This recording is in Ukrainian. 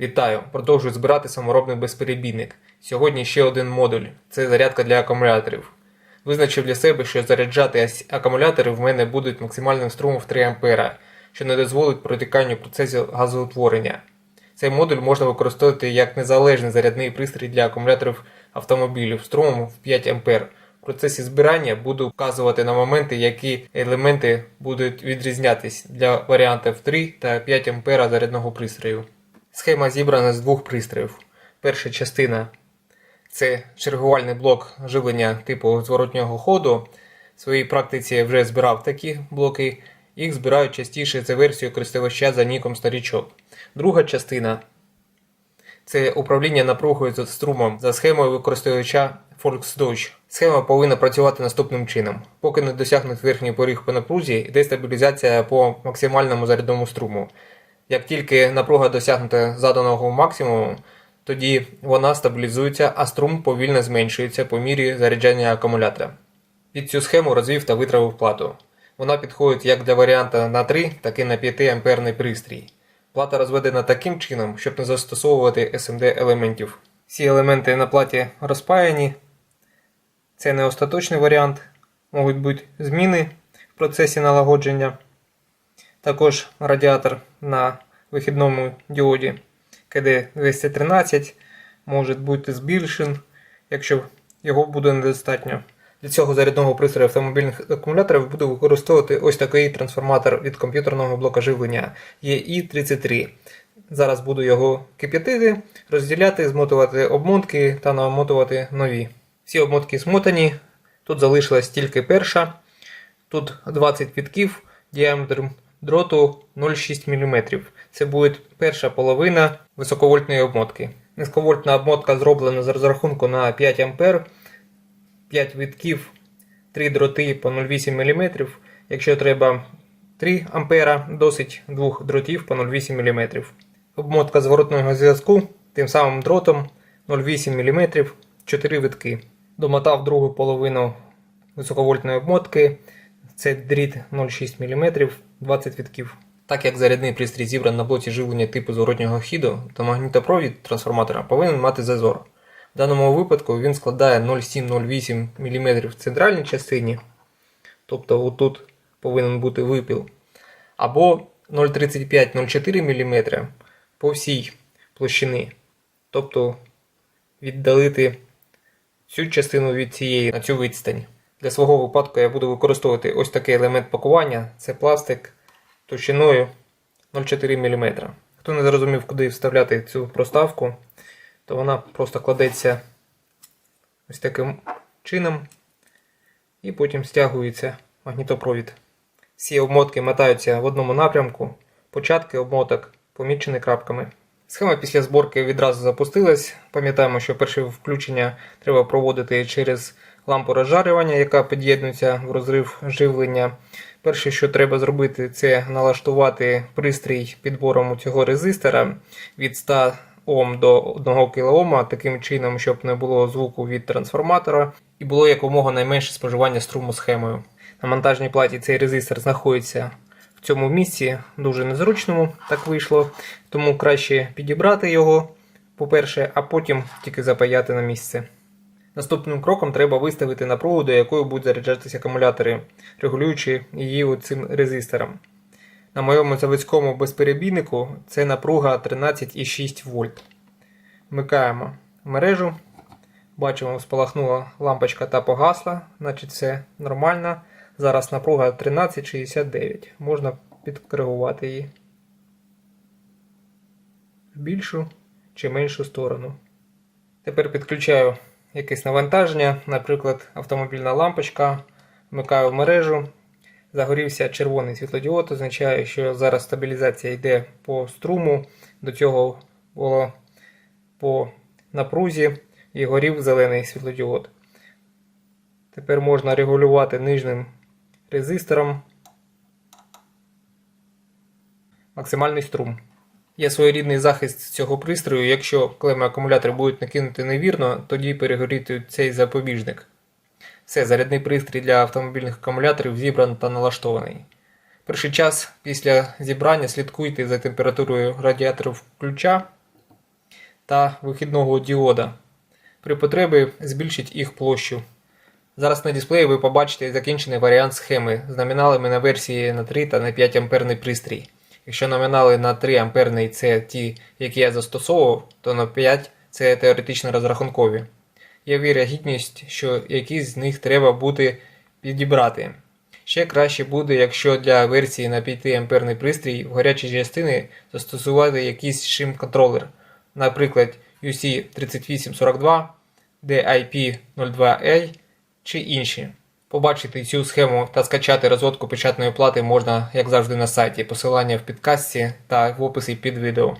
Вітаю! Продовжую збирати саморобний безперебійник. Сьогодні ще один модуль це зарядка для акумуляторів. Визначив для себе, що заряджати акумулятори в мене будуть максимальним струмом в 3 А, що не дозволить протіканню процесів газоутворення. Цей модуль можна використовувати як незалежний зарядний пристрій для акумуляторів автомобілів струмом в 5 А. В процесі збирання буду вказувати на моменти, які елементи будуть відрізнятись для варіантів 3 та 5 А зарядного пристрою. Схема зібрана з двох пристроїв. Перша частина це чергувальний блок живлення типу зворотнього ходу. В своїй практиці я вже збирав такі блоки. Їх збирають частіше за версією користувача за ніком старічок. Друга частина це управління напругою за струмом за схемою використовувача Volksdeutsche. Схема повинна працювати наступним чином. Поки не досягнуть верхній поріг по напрузі, йде стабілізація по максимальному зарядному струму. Як тільки напруга досягнута заданого максимуму, тоді вона стабілізується, а струм повільно зменшується по мірі заряджання акумулятора. Під цю схему розвів та витравив плату. Вона підходить як для варіанта на 3, так і на 5 амперний пристрій. Плата розведена таким чином, щоб не застосовувати SMD елементів. Всі елементи на платі розпаяні. Це не остаточний варіант, можуть бути зміни в процесі налагодження. Також радіатор на вихідному діоді КД213 може бути збільшен, якщо його буде недостатньо. Для цього зарядного пристрою автомобільних акумуляторів буду використовувати ось такий трансформатор від комп'ютерного блока живлення EI33. Зараз буду його кип'ятити, розділяти, змотувати обмотки та намотувати нові. Всі обмотки змотані. Тут залишилась тільки перша. Тут 20 вітків діаметром дроту 0,6 мм. Це буде перша половина високовольтної обмотки. Низьковольтна обмотка зроблена з розрахунку на 5 А. 5 вітків, 3 дроти по 0,8 мм. Якщо треба 3 А, досить 2 дротів по 0,8 мм. Обмотка зворотного зв'язку тим самим дротом 0,8 мм, 4 витки. Домотав другу половину високовольтної обмотки. Це дріт 0,6 мм, 20 вітків. Так як зарядний пристрій зібраний на блоці живлення типу зворотнього хіду, то магнітопровід трансформатора повинен мати зазор. В даному випадку він складає 0,7-0,8 мм в центральній частині, тобто отут повинен бути випіл, або 0,35-0,4 мм по всій площині. Тобто віддалити цю частину від цієї на цю відстань. Для свого випадку я буду використовувати ось такий елемент пакування. Це пластик товщиною 0,4 мм. Хто не зрозумів, куди вставляти цю проставку, то вона просто кладеться ось таким чином і потім стягується магнітопровід. Всі обмотки мотаються в одному напрямку, початки обмоток помічені крапками. Схема після зборки відразу запустилась. Пам'ятаємо, що перше включення треба проводити через лампу розжарювання, яка під'єднується в розрив живлення. Перше, що треба зробити, це налаштувати пристрій підбором цього резистора від 100 Ом до 1 кОм, таким чином, щоб не було звуку від трансформатора і було якомога найменше споживання струму схемою. На монтажній платі цей резистор знаходиться в цьому місці, дуже незручному, так вийшло. Тому краще підібрати його, по-перше, а потім тільки запаяти на місце. Наступним кроком треба виставити напругу, до якої будуть заряджатися акумулятори, регулюючи її цим резистором. На моєму заводському безперебійнику це напруга 13,6 вольт. Вмикаємо мережу. Бачимо, спалахнула лампочка та погасла, значить все нормально. Зараз напруга 13,69. Можна підкоригувати її в більшу чи меншу сторону. Тепер підключаю якесь навантаження, наприклад, автомобільна лампочка, вмикаю в мережу. Загорівся червоний світлодіод, означає, що зараз стабілізація йде по струму. До цього було по напрузі і горів зелений світлодіод. Тепер можна регулювати нижнім резистором максимальний струм. Є своєрідний захист цього пристрою. Якщо клеми акумулятора будуть накинути невірно, тоді перегоріти цей запобіжник. Все, зарядний пристрій для автомобільних акумуляторів зібран та налаштований. Перший час після зібрання слідкуйте за температурою радіаторів ключа та вихідного діода. При потребі збільшіть їх площу. Зараз на дисплеї ви побачите закінчений варіант схеми з номіналами на версії на 3 та на 5 амперний пристрій. Якщо номінали на 3 амперний це ті, які я застосовував, то на 5 це теоретично розрахункові. Є вірогідність, що якісь з них треба буде підібрати. Ще краще буде, якщо для версії на 5 амперний пристрій в гарячій частини застосувати якийсь шим-контролер, наприклад UC3842, DIP02A чи інші. Побачити цю схему та скачати розводку печатної плати можна, як завжди, на сайті. Посилання в підкасті та в описі під відео.